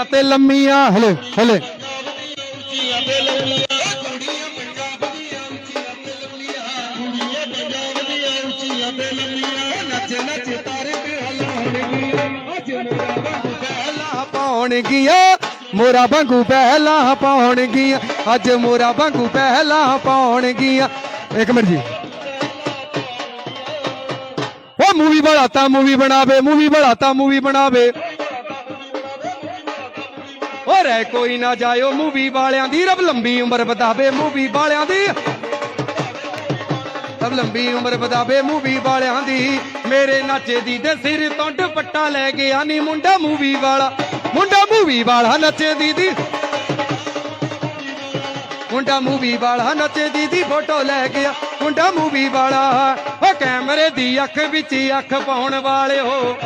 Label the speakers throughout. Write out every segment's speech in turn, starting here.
Speaker 1: ਉੱਚੀਆਂ ਤੇ ਲੰਮੀਆਂ, ਹਲੇ ਹਲੇ। ਪਹਿਲਾਂ ਪਾਉਣਗੀਆਂ, ਮੋਰਾ ਵਾਂਗੂ ਪਹਿਲਾਂ ਪਾਉਣਗੀਆਂ। ਅੱਜ ਮੋਰਾ ਵਾਂਗੂ ਪਹਿਲਾਂ ਪਾਉਣਗੀਆਂ। ਇੱਕ ਮਿੰਟ ਜੀ। ਉਹ ਮੂਵੀ ਬਣਾਤਾ ਮੂਵੀ ਬਣਾਵੇ ਮੂਵੀ ਬਣਾਤਾ ਮੂਵੀ ਬਣਾਵੇ। ਹੋ ਰਹਿ, ਕੋਈ ਨਾ ਜਾਇਓ ਮੂਵੀ ਵਾਲਿਆਂ ਦੀ। ਰੱਬ ਲੰਬੀ ਉਮਰ ਵਧਾਵੇ ਮੂਵੀ ਵਾਲਿਆਂ ਦੀ। ਰੱਬ ਲੰਬੀ ਉਮਰ ਵਧਾਵੇ ਮੂਵੀ ਵਾਲਿਆਂ ਦੀ। ਮੇਰੇ ਨਾਚੇ ਦੀ ਦੇ ਸਿਰ ਤੋਂ ਦੁਪੱਟਾ ਲੈ ਗਿਆ ਨੀ ਮੁੰਡਾ ਮੂਵੀ ਵਾਲਾ। ਮੁੰਡਾ ਮੂਵੀ ਵਾਲਾ ਨੱਚੇ ਦੀਦੀ ਮੁੰਡਾ ਮੂਵੀ ਵਾਲਾ ਨੱਚੇ ਦੀਦੀ ਫੋਟੋ ਲੈ ਗਿਆ ਮੁੰਡਾ ਮੂਵੀ ਵਾਲਾ, ਉਹ ਕੈਮਰੇ ਦੀ ਅੱਖ ਵਿੱਚ ਅੱਖ ਪਾਉਣ ਵਾਲਿਓ।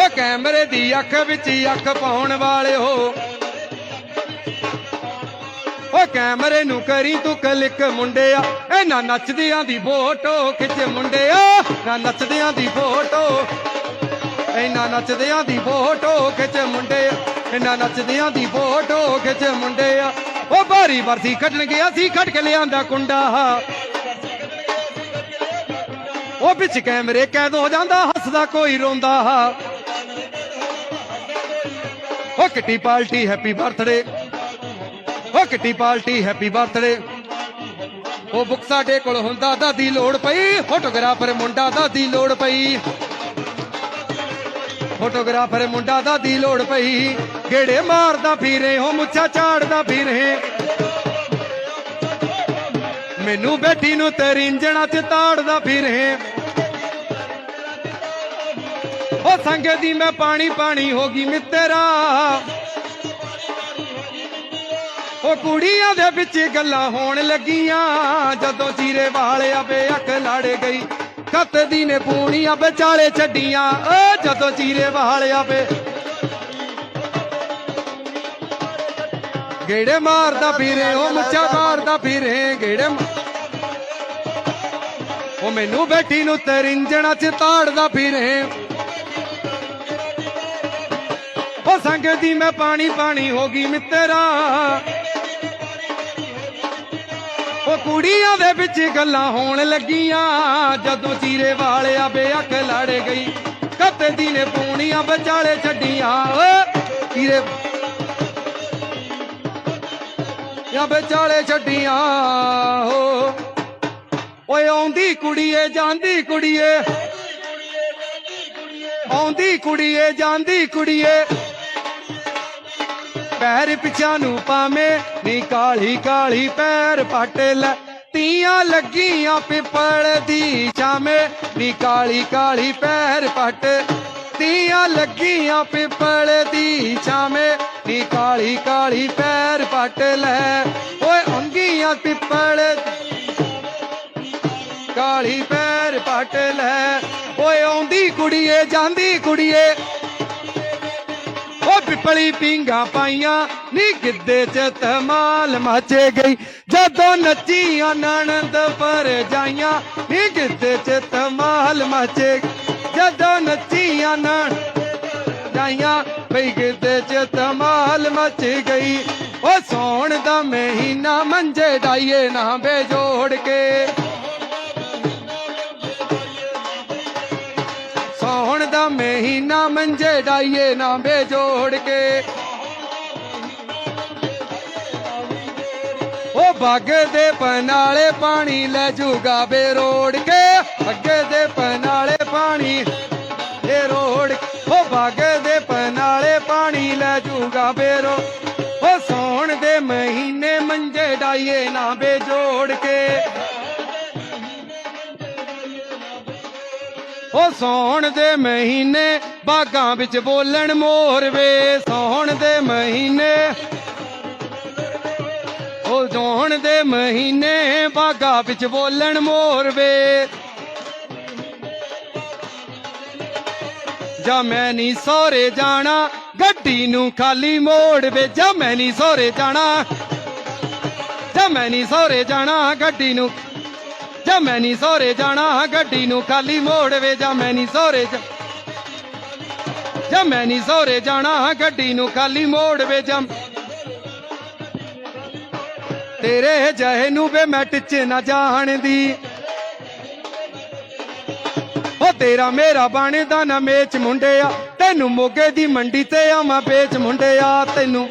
Speaker 1: ਉਹ ਕੈਮਰੇ ਦੀ ਅੱਖ ਵਿੱਚ ਅੱਖ ਪਾਉਣ ਵਾਲਿਓ ਉਹ ਕੈਮਰੇ ਨੂੰ ਕਰੀ ਤੂੰ ਕਲਿੱਕ ਮੁੰਡਿਆ। ਇਹਨਾਂ ਨੱਚਦਿਆਂ ਦੀ ਫੋਟੋ ਖਿੱਚ ਮੁੰਡਿਆ ਨਾ ਨੱਚਦਿਆਂ ਦੀ ਫੋਟੋ। ਇਹਨਾਂ ਨੱਚਦਿਆਂ ਦੀ ਫੋਟੋ ਖਿੱਚ ਮੁੰਡਿਆ। ਇਹਨਾਂ ਨੱਚਦਿਆਂ ਦੀ ਫੋਟੋ ਖਿੱਚ ਮੁੰਡਿਆ। ਉਹ ਭਾਰੀ ਵਰਸੀ ਖੱਟਣ ਗਿਆ ਸੀ, ਖੱਟ ਕੇ ਲਿਆਂਦਾ ਕੁੰਡਾ। ਉਹ ਵਿੱਚ ਕੈਮਰੇ ਕੈਦ ਹੋ ਜਾਂਦਾ, ਹੱਸਦਾ ਕੋਈ ਰੋਂਦਾ। ਉਹ ਕਿੱਟੀ ਪਾਰਟੀ ਹੈਪੀ ਬਰਥਡੇ। ਉਹ ਕਿੱਟੀ ਪਾਰਟੀ ਹੈਪੀ ਬਰਥਡੇ। ਉਹ ਬੁੱਕ ਸਾਡੇ ਕੋਲ ਹੁੰਦਾ, ਦਾਦੀ ਲੋੜ ਪਈ। ਫੋਟੋਗ੍ਰਾਫਰ ਮੁੰਡਾ, ਦਾਦੀ ਲੋੜ ਪਈ। ਫੋਟੋਗ੍ਰਾਫਰ ਮੁੰਡਾ, ਦਾਦੀ ਲੋੜ ਪਈ। ਗੇੜੇ ਮਾਰਦਾ ਫਿਰੇ ਹੋ ਮੁੱਛਾ ਝਾੜਦਾ ਫਿਰੇ। ਮੈਨੂੰ ਬੈਠੀ ਨੂੰ ਤੇਰੀ ਇੰਜਣਾ ਚ ਤਾੜਦਾ ਫਿਰੇ। ਉਹ ਸੰਗਤ ਦੀ ਮੈਂ ਪਾਣੀ ਪਾਣੀ ਹੋ ਗਈ ਮਿੱਤਰਾ। ਉਹ ਕੁੜੀਆਂ ਦੇ ਵਿੱਚ ਗੱਲਾਂ ਹੋਣ ਲੱਗੀਆਂ। ਜਦੋਂ ਚੀਰੇ ਵਾਲਿਆ ਬੇ ਅੱਖ ਲੜ ਗਈ। ਕੱਤ ਦੀ ਨੇ ਪੂਣੀਆਂ ਵਿਚਾਲੇ ਛੱਡੀਆਂ। ਓ ਜਦੋਂ ਚੀਰੇ ਵਾਲਿਆ ਬੇ ਗੇੜੇ ਮਾਰਦਾ ਫਿਰੇ ਉਹ ਮੁੱਛਾ ਮਾਰਦਾ ਫਿਰੇ, ਗੇੜੇ ਉਹ ਮੈਨੂੰ ਬੈਠੀ ਨੂੰ ਤਰਿੰਜਣਾ ਚ ਤਾੜਦਾ ਫਿਰੇ। ਸੰਗ ਦੀ ਮੈਂ ਪਾਣੀ ਪਾਣੀ ਹੋ ਗਈ ਮਿੱਤਰਾ। ਉਹ ਕੁੜੀਆਂ ਦੇ ਵਿੱਚ ਗੱਲਾਂ ਹੋਣ ਲੱਗੀਆਂ। ਜਦੋਂ ਚੀਰੇ ਵਾਲਿਆ ਬੇਅੱਖ ਲੜ ਗਈ। ਕੱਤੇ ਦੀ ਨੇ ਪੂਣੀਆਂ ਵਿਚਾਲੇ ਛੱਡੀਆਂ। ਓ ਚੀਰੇ ਜਾਂ ਵਿਚਾਲੇ ਛੱਡੀਆਂ। ਹੋ ਓਏ ਆਉਂਦੀ ਕੁੜੀਏ, ਜਾਂਦੀ ਕੁੜੀਏ। ਆਉਂਦੀ ਕੁੜੀਏ, ਜਾਂਦੀ ਕੁੜੀਏ। ਪੈਰ ਪਿਛਾ ਨੂੰ ਪਾਵੇਂ ਨੀ ਕਾਲੀ ਕਾਲੀ ਪੈਰ ਪੱਟ ਲੈ। ਤੀਆਂ ਲੱਗੀਆਂ ਪਿੱਪਲ ਦੀ ਛਾਵੇਂ ਨੀ ਕਾਲੀ ਕਾਲੀ ਪੈਰ ਪੱਟ। ਤੀਆਂ ਲੱਗੀਆਂ ਪਿੱਪਲ ਦੀ ਛਾਵੇਂ ਨੀ ਕਾਲੀ ਕਾਲੀ ਪੈਰ ਪੱਟ ਲੈ। ਓਏ ਅੰਗੀਆਂ ਪਿੱਪਲ ਕਾਲੀ ਪੈਰ ਪੱਟ ਲੈ। ਓਏ ਆਉਂਦੀ ਕੁੜੀਏ, ਜਾਂਦੀ ਕੁੜੀਏ ਉਹ ਪਿਪਲੀ ਪਿੰਗਾ ਪਾਈਆਂ, ਨੀ ਗਿੱਦੇ ਚ ਧਮਾਲ ਮਚੇ ਗਈ। ਜਦੋਂ ਨੱਚੀਆਂ ਆਨੰਦ ਪਰ ਜਾਈਆਂ, ਨੀ ਗਿੱਦੇ ਚ ਧਮਾਲ ਮਚੇ ਜਦੋਂ ਨੱਚੀਆਂ ਨਣ ਜਾਈਆਂ ਬਈ ਗਿੱਦੇ ਚ ਤਮਾਲ ਮਚ ਗਈ। ਉਹ ਸੌਣ ਦਾ ਮਹੀਨਾ ਮੰਜੇ ਡਾਈਏ, ਨਾ ਬੇਜੋੜ ਕੇ। ਮੰਜੇ ਡਾਈਏ ਨਾ ਬੇਜੋੜ ਕੇ। ਉਹ ਬਾਗ ਦੇ ਪਨਾਲੇ ਪਾਣੀ ਲੈ ਜੂਗਾ ਬੇਰੋੜ ਕੇ। ਅੱਗੇ ਦੇ ਪਨਾਲੇ ਪਾਣੀ ਇਹ ਰੋੜ ਉਹ ਬਾਗ ਦੇ ਪਨਾਲੇ ਪਾਣੀ ਲੈ ਜੂਗਾ ਬੇਰੋ ਉਹ ਸੌਣ ਦੇ ਮਹੀਨੇ ਮੰਜੇ ਡਾਈਏ ਨਾ ਬੇਜੋੜ ਕੇ। ਉਹ ਸੌਣ ਦੇ ਮਹੀਨੇ ਬਾਗਾਂ ਵਿੱਚ ਬੋਲਣ ਮੋਰ ਵੇ, ਸੌਣ ਦੇ ਮਹੀਨੇ। ਉਹ ਸੌਣ ਦੇ ਮਹੀਨੇ ਬਾਗਾਂ ਵਿੱਚ ਬੋਲਣ ਮੋਰ ਵੇ। ਜਾ ਮੈਂ ਨਹੀਂ ਸੋਰੇ ਜਾਣਾ, ਗੱਡੀ ਨੂੰ ਖਾਲੀ ਮੋੜ ਵੇ। ਜਾ ਮੈਂ ਨਹੀਂ ਸੋਰੇ ਜਾਣਾ, ਜਾ ਮੈਂ ਨਹੀਂ ਸੋਰੇ ਜਾਣਾ, ਗੱਡੀ ਨੂੰ ਜਾ ਮੈਂ ਨਹੀਂ ਸੋਰੇ ਜਾਣਾ, ਗੱਡੀ ਨੂੰ ਖਾਲੀ ਮੋੜ ਵੇ, ਜਾ ਮੈਂ ਨਹੀਂ ਸੋਰੇ ਜਾ ਜਾਂ ਮੈਂ ਨਹੀਂ ਸਹੁਰੇ ਜਾਣਾ, ਗੱਡੀ ਨੂੰ ਖਾਲੀ ਮੋੜ ਵੇ ਜਮ ਤੇਰੇ ਜਹੇ ਨੂੰ ਵੇ ਮੈਂ ਟਿੱਚੇ ਨਾ ਜਾਣਦੀ। ਉਹ ਤੇਰਾ ਮੇਰਾ ਬਾਣੇ ਦਾ ਨਾ ਮੇਚ ਮੁੰਡਿਆ, ਤੈਨੂੰ ਮੋਗੇ ਦੀ ਮੰਡੀ ਤੇ ਆਵਾਂ ਵੇਚ ਮੁੰਡਿਆ, ਤੈਨੂੰ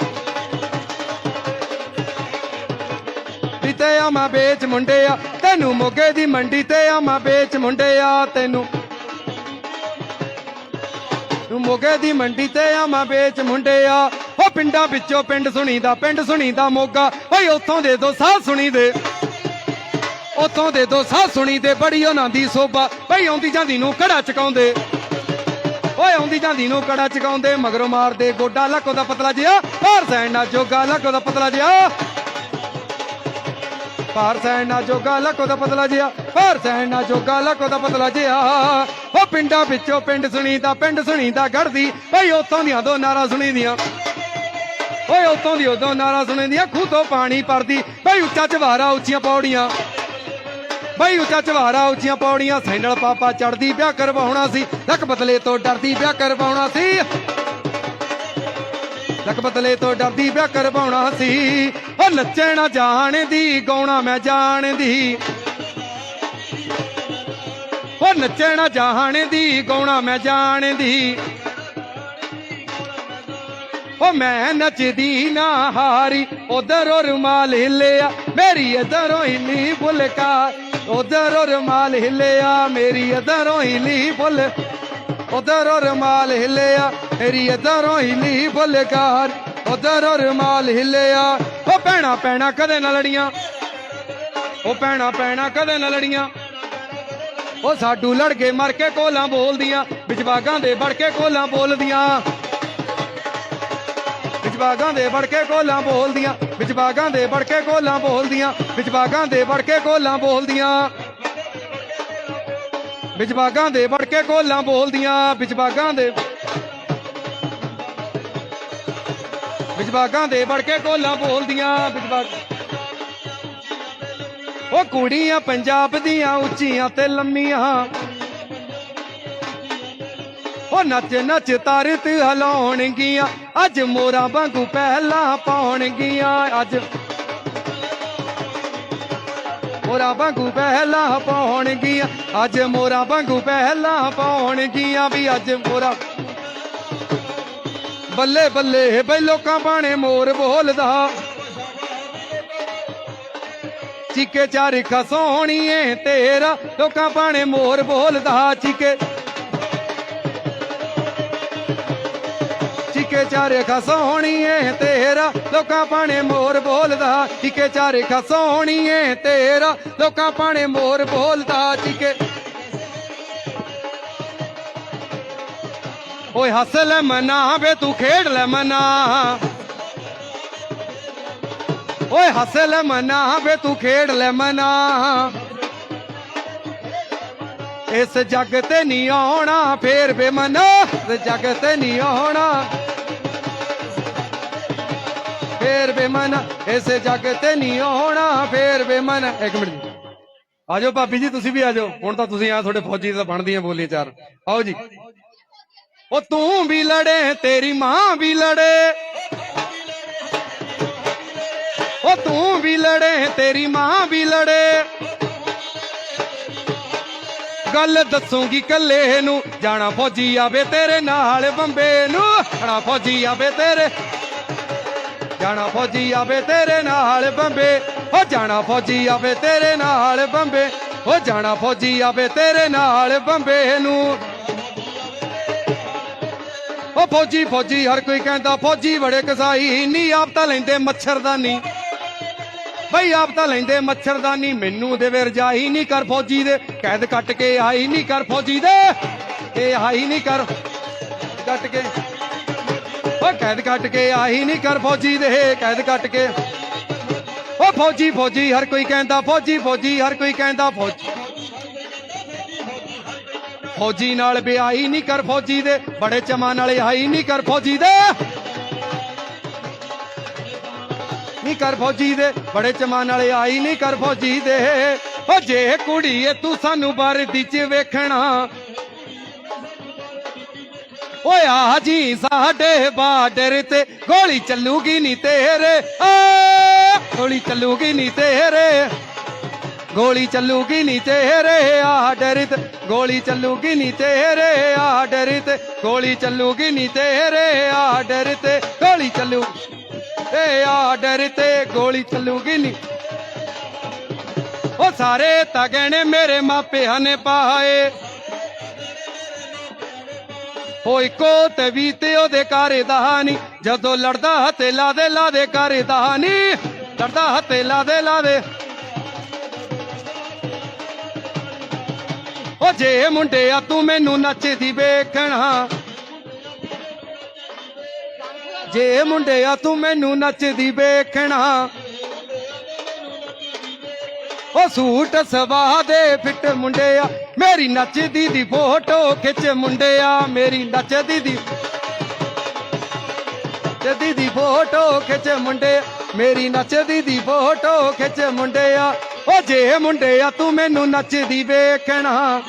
Speaker 1: ਵੀ ਤੇ ਆਵਾਂ ਵੇਚ ਮੁੰਡਿਆ। ਤੈਨੂੰ ਮੋਗੇ ਦੀ ਮੰਡੀ ਤੇ ਆਵਾਂ ਵੇਚ ਮੁੰਡਿਆ ਤੈਨੂੰ। ਤੂੰ ਮੋਗੇ ਦੀ ਮੰਡੀ ਤੇ ਆਵਾਂ ਵੇਚ ਮੁੰਡਿਆ। ਉਹ ਪਿੰਡਾਂ ਵਿੱਚੋਂ ਪਿੰਡ ਸੁਣੀਦਾ ਪਿੰਡ ਸੁਣੀਦਾ ਮੋਗਾ। ਓਏ ਉੱਥੋਂ ਦੇ ਦੋ ਸਾਹ ਸੁਣੀ ਦੇ। ਉੱਥੋਂ ਦੇ ਦੋ ਸਾਹ ਸੁਣੀ ਦੇ, ਬੜੀ ਉਹਨਾਂ ਦੀ ਸੋਭਾ। ਬਈ ਆਉਂਦੀ ਜਾਂਦੀ ਨੂੰ ਕੜਾ ਚਕਾਉਂਦੇ? ਓਏ ਆਉਂਦੀ ਜਾਂਦੀ ਨੂੰ ਕੜਾ ਚਕਾਉਂਦੇ? ਮਗਰੋਂ ਮਾਰਦੇ ਗੋਡਾ। ਲੱਕੋ ਦਾ ਪਤਲਾ ਜਿਹਾ। ਹੋਰ ਸੈਣ ਨਾ ਜੋਗਾ, ਲੱਕੋ ਦਾ ਪਤਲਾ ਜਿਹਾ। ਭਾਰ ਸੈਨ ਜੋਗਾ ਲੱਕੋ ਦਾ ਪਤਲਾ ਜਿਹਾ, ਭਾਰ ਸੈਨ ਨਾ ਜੋਗਾ ਲੱਕੋ ਦਾ ਪਤਲਾ ਜਿਹਾ। ਉਹ ਪਿੰਡਾਂ ਵਿੱਚੋਂ ਪਿੰਡ ਸੁਣੀਦਾ ਪਿੰਡ ਸੁਣੀਦਾ ਗੜਦੀ ਬਈ ਉੱਥੋਂ ਦੀਆਂ ਦੋ ਨਾਰਾ ਸੁਣੀਦੀਆਂ। ਓਏ ਉੱਥੋਂ ਦੀ ਉਦੋਂ ਨਾਰਾ ਸੁਣੀਦੀਆਂ ਖੂਹ ਤੋਂ ਪਾਣੀ ਪਰਦੀ ਬਈ ਉੱਚਾ ਚਵਾਰਾ ਉੱਚੀਆਂ ਪੌੜੀਆਂ। ਬਈ ਉੱਚਾ ਚਵਾਰਾ ਉੱਚੀਆਂ ਪੌੜੀਆਂ, ਸੈਂਡਲ ਪਾਪਾ ਚੜਦੀ, ਵਿਆਹ ਕਰਵਾਉਣਾ ਸੀ ਲੱਕ ਬਦਲੇ ਤੋਂ ਡਰਦੀ, ਵਿਆਹ ਕਰਵਾਉਣਾ ਸੀ। ਲੱਕ ਬਦਲੇ ਤੋਂ ਡਰਦੀ ਵਿਆਹ ਕਰਵਾਉਣਾ ਸੀ। ਉਹ ਨੱਚਣਾ ਜਾਣਦੀ, ਗਾਉਣਾ ਮੈਂ ਜਾਣਦੀ। ਉਹ ਨੱਚਣਾ ਜਾਣਦੀ, ਗਾਉਣਾ ਮੈਂ ਜਾਣਦੀ। ਉਹ ਮੈਂ ਨੱਚਦੀ ਨਾ ਹਾਰੀ, ਉਧਰੋਂ ਰੁਮਾਲ ਹਿੱਲਿਆ, ਮੇਰੀ ਇਧਰੋਂ ਹਿੱਲੀ ਫੁਲਕਾ ਉਧਰੋਂ ਰੁਮਾਲ ਹਿੱਲਿਆ, ਮੇਰੀ ਇਧਰੋਂ ਹਿੱਲੀ ਫੁੱਲ ਉਧਰੋਂ ਰੁਮਾਲ ਹਿੱਲਿਆ ਮੇਰੀ ਇਧਰੋਂ ਹਿੱਲੀ ਫੁਲਕਾਰ ਉਧਰੋਂ ਰੁਮਾਲ ਹਿੱਲਿਆ, ਉਹ ਭੈਣਾ ਭੈਣਾ ਕਦੇ ਨਾ ਲੜੀਆਂ। ਉਹ ਭੈਣਾ ਭੈਣਾ ਕਦੇ ਨਾ ਲੜੀਆਂ। ਉਹ ਸਾਡੂ ਲੜ ਕੇ ਮਰ ਕੇ ਕੋਲਾਂ ਬੋਲਦੀਆਂ ਵਿੱਚ ਦੇ ਵੜ ਕੇ ਕੋਲਾਂ ਬੋਲਦੀਆਂ। ਵਿੱਚ ਦੇ ਵੜ ਕੇ ਕੋਲਾਂ ਬੋਲਦੀਆਂ ਵਿੱਚ ਦੇ ਵੜ ਕੇ ਕੋਲਾਂ ਬੋਲਦੀਆਂ ਵਿੱਚ ਦੇ ਵੜ ਕੇ ਕੋਲਾਂ ਬੋਲਦੀਆਂ। ਵਿਜਵਾਗਾਂ ਦੇ ਵੜ ਕੇ ਕੋਲਾਂ ਬੋਲਦੀਆਂ, ਵਿਜਵਾਗਾਂ ਦੇ ਵਿਜਵਾਗਾਂ ਦੇ ਵੜ ਕੇ ਕੋਲਾਂ ਬੋਲਦੀਆਂ ਵਿੱਚ ਉਹ ਕੁੜੀਆਂ ਪੰਜਾਬ ਦੀਆਂ ਉੱਚੀਆਂ ਤੇ ਲੰਮੀਆਂ। ਉਹ ਨੱਚ ਨੱਚ ਤਾਰਤ ਹਲਾਉਣਗੀਆਂ, ਅੱਜ ਮੋਰਾ ਵਾਂਗੂ ਪਹਿਲਾਂ ਪਾਉਣਗੀਆਂ, ਅੱਜ ਮੋਰਾ ਵਾਂਗੂ ਪਹਿਲਾਂ ਪਾਉਣਗੀਆਂ। ਅੱਜ ਮੋਰਾ ਵਾਂਗੂ ਪਹਿਲਾਂ ਪਾਉਣਗੀਆਂ ਵੀ ਅੱਜ ਮੋਰਾ। ਬੱਲੇ ਬੱਲੇ ਬਈ ਲੋਕਾਂ ਬਾਣੇ ਮੋਰ ਬੋਲਦਾ। ਚੀਕੇ ਚਾਰ ਖਸੋਣੀਏ ਤੇਰਾ। ਲੋਕਾਂ ਬਾਣੇ ਮੋਰ ਬੋਲਦਾ ਚੀਕੇ। ਚੀਕੇ ਚਾਰੇ ਖਸੋਣੀਏ ਤੇਰਾ ਲੋਕਾਂ ਪਾਣੇ ਮੋਰ ਬੋਲਦਾ ਚੀਕੇ ਚਾਰੇ ਖਸੋਣੀਏ ਤੇਰਾ ਲੋਕਾਂ ਪਾਣੇ ਮੋਰ ਬੋਲਦਾ ਚੀਕੇ ਓਏ ਹੱਸ ਲੈ ਮਨਾ ਵੇ, ਤੂੰ ਖੇਡ ਲੈ ਮਨਾ। ਓਏ ਹੱਸ ਲੈ ਮਨਾ ਵੇ, ਤੂੰ ਖੇਡ ਲੈ ਮਨਾ। ਇਸ ਜੱਗ ਤੇ ਨਹੀਂ ਆਉਣਾ, ਫੇਰ ਬੇਮਨਾ ਇਸ ਜੱਗ ਤੇ ਨਹੀਂ ਆਉਣਾ। ਫੇਰ ਬੇਮਨ, ਇਸ ਜੱਗ ਤੇ ਨਹੀਂ ਹੋਣਾ ਫੇਰ ਬੇਮਨ। ਇੱਕ ਮਿੰਟ ਆਜੋ ਭਾਬੀ ਜੀ, ਤੁਸੀਂ ਵੀ ਆਜੋ। ਹੁਣ ਤਾਂ ਤੁਸੀਂ ਆ ਤੁਹਾਡੇ ਫੌਜੀ ਤਾਂ ਬਣਦੀਆਂ ਬੋਲੀਆਂ ਚਾਰ। ਆਓ ਜੀ। ਉਹ ਤੂੰ ਵੀ ਲੜੇ, ਤੇਰੀ ਮਾਂ ਵੀ ਲੜੇ। ਉਹ ਤੂੰ ਵੀ ਲੜੇ, ਤੇਰੀ ਮਾਂ ਵੀ ਲੜੇ। ਗੱਲ ਦੱਸੂਗੀ ਕੱਲੇ ਨੂੰ। ਜਾਣਾ ਫੌਜੀ ਆਵੇ ਤੇਰੇ ਨਾਲ ਬੰਬੇ ਨੂੰ। ਜਾਣਾ ਫੌਜੀ ਆਵੇ ਤੇਰੇ ਜਾਣਾ ਫੌਜੀ ਆਵੇ ਤੇਰੇ ਨਾਲ ਬੰਬੇ। ਹੋ ਜਾਣਾ ਫੌਜੀ ਆਵੇ ਤੇਰੇ ਨਾਲ ਬੰਬੇ। ਹੋ ਜਾਣਾ ਫੌਜੀ ਆਵੇ ਤੇਰੇ ਨਾਲ ਬੰਬੇ ਨੂੰ। ਉਹ ਫੌਜੀ ਫੌਜੀ, ਹਰ ਕੋਈ ਕਹਿੰਦਾ ਫੌਜੀ ਬੜੇ ਕਸਾਈ। ਨਹੀਂ ਆਪ ਤਾਂ ਲੈਂਦੇ ਮੱਛਰਦਾਨੀ। ਬਈ ਆਪ ਤਾਂ ਲੈਂਦੇ ਮੱਛਰਦਾਨੀ, ਮੈਨੂੰ ਦੇਵੇ ਰਜਾਈ ਨਹੀਂ ਕਰ ਫੌਜੀ ਦੇ। ਕੈਦ ਕੱਟ ਕੇ ਆਈ ਨਹੀਂ ਕਰ ਫੌਜੀ ਦੇ। ਇਹ ਆਈ ਨਹੀਂ ਕਰ। ਕੱਟ ਕੇ ਓ ਕੈਦ ਕੱਟ ਕੇ ਆਹੀ ਨਹੀਂ ਕਰ ਫੌਜੀ ਦੇ, ਕੈਦ ਕੱਟ ਕੇ। ਓ ਫੌਜੀ ਫੌਜੀ, ਹਰ ਕੋਈ ਕਹਿੰਦਾ ਫੌਜੀ ਫੌਜੀ, ਹਰ ਕੋਈ ਕਹਿੰਦਾ ਫੌਜੀ। ਫੌਜੀ ਨਾਲ ਵਿਆਹੀ ਨਹੀਂ ਕਰ ਫੌਜੀ ਦੇ, ਬੜੇ ਚਮਾਂ ਨਾਲ ਆਈ ਨਹੀਂ ਕਰ ਫੌਜੀ ਦੇ। ਨਹੀਂ ਕਰ ਫੌਜੀ ਦੇ, ਬੜੇ ਚਮਾਂ ਨਾਲ ਆਈ ਨਹੀਂ ਕਰ ਫੌਜੀ ਦੇ। ਓ ਜੇ ਕੁੜੀਏ ਤੂੰ ਸਾਨੂੰ ਵਰਦੀ ਚ ਵੇਖਣਾ ਓਏ ਆ ਜੀ ਸਾਡੇ ਬਾਰਡਰ ਤੇ ਗੋਲੀ ਚੱਲੂਗੀ ਨਹੀਂ ਤੇਰੇ। ਆ ਗੋਲੀ ਚੱਲੂਗੀ ਨਹੀਂ ਤੇਰੇ। ਗੋਲੀ ਚੱਲੂਗੀ ਨਹੀਂ ਤੇਰੇ ਆਰਡਰ ਤੇ। ਗੋਲੀ ਚੱਲੂਗੀ ਨਹੀਂ ਤੇਰੇ ਆਰਡਰ ਤੇ। ਗੋਲੀ ਚੱਲੂਗੀ ਨਹੀਂ ਤੇਰੇ ਆਰਡਰ ਤੇ। ਗੋਲੀ ਚੱਲੂ ਤੇ ਆਰਡਰ ਤੇ ਗੋਲੀ ਚੱਲੂਗੀ ਨਹੀਂ ਉਹ ਸਾਰੇ ਤਗਣੇ ਮੇਰੇ ਮਾਪਿਆਂ ਨੇ ਪਾਏ। ਉਹ ਇੱਕੋ ਤੇ ਵੀ ਉਹਦੇ ਘਰ ਦਾ ਜਦੋਂ ਲੜਦਾ ਹੱਥੇ ਲਾਦੇ ਲਾਦੇ ਘਰ ਦਾ ਲੜਦਾ ਹੱਥੇ ਲਾਦੇ ਲਾਦੇ ਉਹ ਜੇ ਮੁੰਡਿਆ ਤੂੰ ਮੈਨੂੰ ਨੱਚਦੀ ਵੇਖਣਾ ਜੇ ਮੁੰਡਿਆ ਤੂੰ ਮੈਨੂੰ ਨੱਚਦੀ ਵੇਖਣਾ ਉਹ ਸੂਟ ਸਵਾ ਦੇ ਫਿੱਟ ਮੁੰਡਿਆ। ਮੇਰੀ ਨੱਚਦੀ ਦੀ ਫੋਟੋ ਖਿੱਚ ਮੁੰਡਿਆ। ਮੇਰੀ ਨੱਚਦੀ ਦੀ ਨੱਚਦੀ ਦੀ ਫੋਟੋ ਖਿੱਚ ਮੁੰਡੇ ਮੇਰੀ ਨੱਚਦੀ ਦੀ ਫੋਟੋ ਖਿੱਚ ਮੁੰਡਿਆ। ਉਹ ਜੇ ਮੁੰਡਿਆ, ਤੂੰ ਮੈਨੂੰ ਨੱਚਦੀ ਵੇਖਣਾ।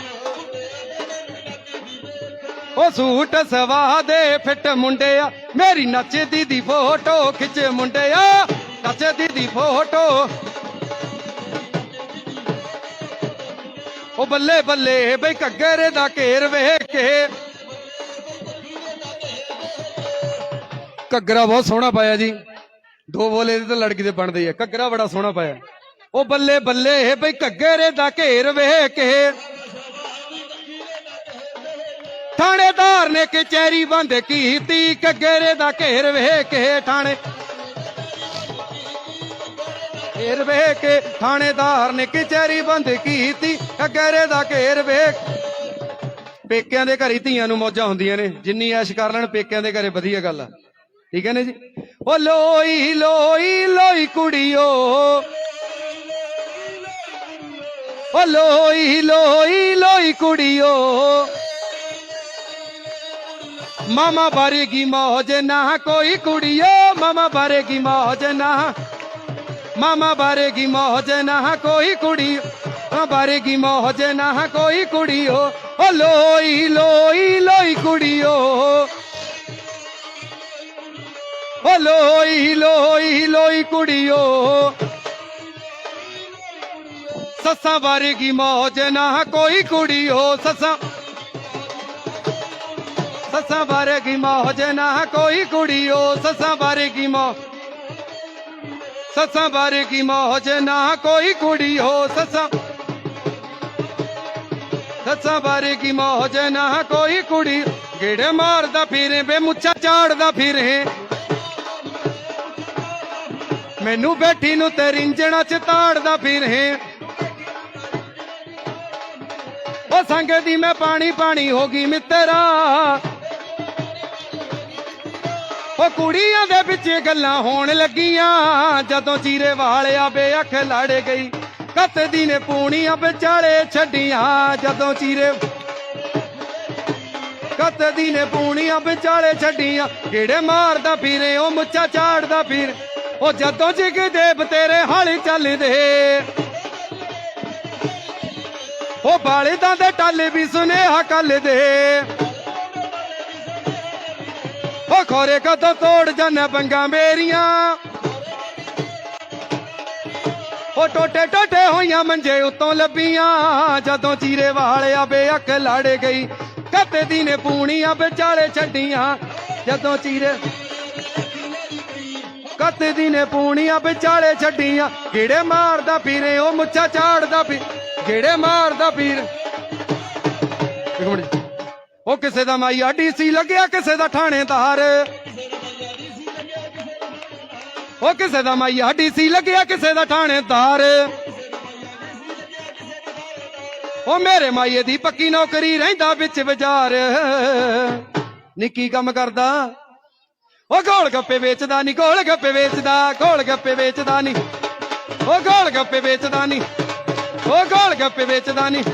Speaker 1: ਉਹ ਸੂਟ ਸਵਾ ਦੇ ਫਿੱਟ ਮੁੰਡਿਆ। ਮੇਰੀ ਨੱਚਦੀ ਦੀ ਫੋਟੋ ਖਿੱਚ ਮੁੰਡਿਆ। ਨੱਚਦੀ ਦੀ ਫੋਟੋ ਉਹ ਬੱਲੇ ਬੱਲੇ, ਬਈ ਘੱਗਰੇ ਦਾ ਘੇਰ ਵੇਖ ਕੇ। ਘੱਗਰਾ ਬਹੁਤ ਸੋਹਣਾ ਪਾਇਆ ਜੀ। ਦੋ ਬੋਲੇ ਦੇ ਤਾਂ ਲੜਕੀ ਦੇ ਬਣਦੇ ਆ। ਘੱਗਰਾ ਬੜਾ ਸੋਹਣਾ ਪਾਇਆ। ਉਹ ਬੱਲੇ ਬੱਲੇ, ਬਈ ਘੱਗਰੇ ਦਾ ਘੇਰ ਵੇਖ ਕੇ। ਥਾਣੇਦਾਰ ਨੇ ਕਚਹਿਰੀ ਬੰਦ ਕੀਤੀ। ਘੱਗਰੇ ਦਾ ਘੇਰ ਵੇਖ ਕੇ ਥਾਣੇ ਘੇਰ ਵੇਖ ਕੇ ਥਾਣੇਦਾਰ ਨੇ ਕਚਹਿਰੀ ਬੰਦ ਕੀਤੀ। ਘੱਗਰੇ ਦਾ ਘੇਰ ਵੇਖ। ਪੇਕਿਆਂ ਦੇ ਘਰੇ ਧੀਆਂ ਨੂੰ ਮੌਜਾਂ ਹੁੰਦੀਆਂ ਨੇ। ਜਿੰਨੀ ਐਸ਼ ਕਰ ਲੈਣ, ਪੇਕਿਆਂ ਦੇ ਘਰੇ ਵਧੀਆ ਗੱਲ ਆ। ਠੀਕ ਹੈ ਨੇ ਜੀ? ਉਹ ਲੋਈ ਲੋਈ ਲੋਈ ਕੁੜੀਓ। ਉਹ ਲੋਈ ਲੋਈ ਲੋਈ ਕੁੜੀਓ। ਮਾਮਾ ਬਾਰੇਗੀ ਮੌਜ ਨਾ, ਕੋਈ ਕੁੜੀਓ। ਮਾਮਾ ਬਾਰੇਗੀ ਮੌਜ ਨਾ। ਮਾਮਾ ਬਾਰੇਗੀ ਮੌਜ ਨਾ ਕੋਈ ਕੁੜੀ। ਮਾਮਾ ਬਾਰੇਗੀ ਮੌਜ ਨਾ ਕੋਈ ਕੁੜੀ ਓ ਲੋਈ ਲੋਈ ਲੋਈ ਕੁੜੀਓ। ਓ ਲੋਈ ਲੋਈ ਲੋਈ ਕੁੜੀਓ। ਸੱਸਾਂ ਬਾਰੇਗੀ ਮੌਜ ਨਾ ਕੋਈ ਕੁੜੀ ਕੁੜੀਓ। ਸੱਸਾਂ ਸੱਸਾਂ ਬਾਰੇਗੀ ਮੌਜ ਨਾ ਕੋਈ ਕੁੜੀ ਕੁੜੀਓ। ਸੱਸਾਂ ਬਾਰੇ ਬਾਰੇਗੀ ਮੌ ਸੱਸਾਂ ਬਾਰੇਗੀ ਮੌਜ? ਨਾ ਕੋਈ ਕੁੜੀਓ ਸੱਸਾਂ। ਸੱਸਾਂ ਬਾਰੇਗੀ ਮੌਜ? ਨਾ ਕੋਈ ਕੁੜੀ। ਗੇੜੇ ਮਾਰਦਾ ਫਿਰੇ ਬੇ ਮੁੱਛਾ ਝਾੜਦਾ ਫਿਰੇ। ਮੈਨੂੰ ਬੈਠੀ ਨੂੰ ਤੇ ਰਿੰਜਣਾ ਚ ਤਾੜਦਾ ਫਿਰੇ। ਉਹ ਸੰਗ ਦੀ ਮੈਂ ਪਾਣੀ ਪਾਣੀ ਹੋ ਗਈ ਮਿੱਤਰਾ। ਉਹ ਕੁੜੀਆਂ ਦੇ ਵਿੱਚ ਗੱਲਾਂ ਹੋਣ ਲੱਗੀਆਂ। ਜਦੋਂ ਚੀਰੇ ਵਾਲਿਆ ਬੇਅਖ ਲੜ ਗਈ, ਕੱਤਦੀ ਨੇ ਪੂਣੀਆਂ ਵਿਚਾਲੇ ਛੱਡੀਆਂ। ਜਦੋਂ ਚੀਰੇ ਕੱਤ ਦੀ ਨੇ ਪੂਣੀਆਂ ਵਿਚਾਲੇ ਛੱਡੀਆਂ ਕਿਹੜੇ ਮਾਰਦਾ ਫਿਰੇ, ਉਹ ਮੁੱਛਾ ਝਾੜਦਾ ਫਿਰ। ਉਹ ਜਦੋਂ ਜਿਗ ਦੇਵ ਤੇਰੇ ਹਾਲੀ ਚੱਲਦੇ। ਉਹ ਬਾਲਿਦਾਂ ਦੇ ਟੱਲ ਵੀ ਸੁਨੇਹਾ ਕੱਲ ਦੇ ਉਹ ਖੋਰੇ ਕਦੋਂ ਤੋੜ ਜਾਣਾ ਬੰਗਾ ਮੇਰੀਆਂ? ਉਹ ਟੋਟੇ ਟੋਟੇ ਹੋਈਆਂ ਮੰਜੇ ਉੱਤੋਂ ਲੱਭੀਆਂ, ਜਦੋਂ ਚੀਰੇ ਵਾਲਿਆ ਬੇਅਕ ਲੜ ਗਈ। ਕੱਤੇ ਦੀ ਨੇ ਪੂਣੀਆਂ ਵਿਚਾਲੇ ਛੱਡੀਆਂ, ਜਦੋਂ ਚੀਰੇ ਕੱਤੇ ਦੀ ਨੇ ਪੂਣੀਆਂ ਵਿਚਾਲੇ ਛੱਡੀਆਂ। ਕਿਹੜੇ ਮਾਰਦਾ ਪੀਰੇ, ਉਹ ਮੁੱਛਾ ਝਾੜਦਾ ਫਿਰ ਕਿਹੜੇ ਮਾਰਦਾ ਫਿਰ ਇੱਕ ਮਿੰਟ ਉਹ ਕਿਸੇ ਦਾ ਮਾਈ ਡੀਸੀ ਲੱਗਿਆ, ਕਿਸੇ ਦਾ ਥਾਣੇਦਾਰ ਉਹ ਕਿਸੇ ਦਾ ਮਾਈ ਡੀਸੀ ਲੱਗਿਆ, ਕਿਸੇ ਦਾ ਥਾਣੇਦਾਰ ਉਹ ਮੇਰੇ ਮਾਈਏ ਦੀ ਪੱਕੀ ਨੌਕਰੀ ਰਹਿੰਦਾ ਵਿੱਚ ਬਾਜ਼ਾਰ। ਨਿੱਕੀ ਕੰਮ ਕਰਦਾ। ਉਹ ਗੋਲ ਗੱਪੇ ਵੇਚਦਾ ਨਹੀਂ ਗੋਲ ਗੱਪੇ ਵੇਚਦਾ, ਗੋਲ ਗੱਪੇ ਵੇਚਦਾ ਨਹੀਂ ਉਹ ਗੋਲ ਗੱਪੇ ਵੇਚਦਾ ਨਹੀਂ ਉਹ ਗੋਲ ਗੱਪੇ ਵੇਚਦਾ ਨਹੀਂ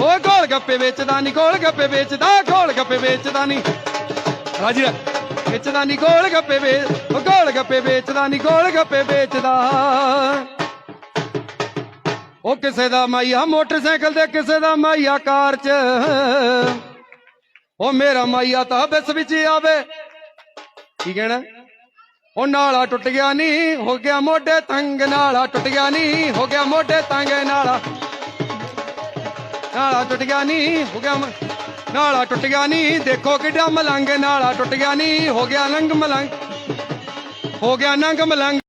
Speaker 1: ਉਹ ਗੋਲ ਗੱਪੇ ਵੇਚਦਾ ਨਹੀਂ ਗੋਲ ਗੱਪੇ ਵੇਚਦਾ, ਗੋਲ ਗੱਪੇ ਵੇਚਦਾ ਨਹੀਂ ਰਾਜੀ ਵੇਚਦਾ ਨਹੀਂ ਗੋਲ ਗੱਪੇ ਵੇਚ ਉਹ ਗੋਲ ਗੱਪੇ ਵੇਚਦਾ ਨਹੀਂ ਗੋਲ ਗੱਪੇ ਵੇਚਦਾ। ਉਹ ਕਿਸੇ ਦਾ ਮਾਈਆ ਮੋਟਰਸਾਈਕਲ ਤੇ, ਕਿਸੇ ਦਾ ਮਾਈਆ ਕਾਰ 'ਚ। ਉਹ ਮੇਰਾ ਮਾਈਆ ਤਾਂ ਬਿਸ ਵਿੱਚ ਆਵੇ। ਕੀ ਕਹਿਣਾ? ਉਹ ਨਾਲਾ ਟੁੱਟ ਗਿਆ ਨੀ, ਹੋ ਗਿਆ ਮੋਢੇ ਤੰਗ, ਨਾਲਾ ਟੁੱਟ ਗਿਆ ਨੀ, ਹੋ ਗਿਆ ਮੋਢੇ ਤੰਗ, ਨਾਲਾ ਨਾਲਾ ਟੁੱਟ ਗਿਆ ਨੀ, ਹੋ ਗਿਆ ਨਾਲਾ ਟੁੱਟ ਗਿਆ ਨੀ, ਦੇਖੋ ਕਿੱਡਾ ਮਲੰਗ, ਨਾਲਾ ਟੁੱਟ ਗਿਆ ਨੀ, ਹੋ ਗਿਆ ਨੰਗ ਮਲੰਗ, ਹੋ ਗਿਆ ਨੰਗ ਮਲੰਗ।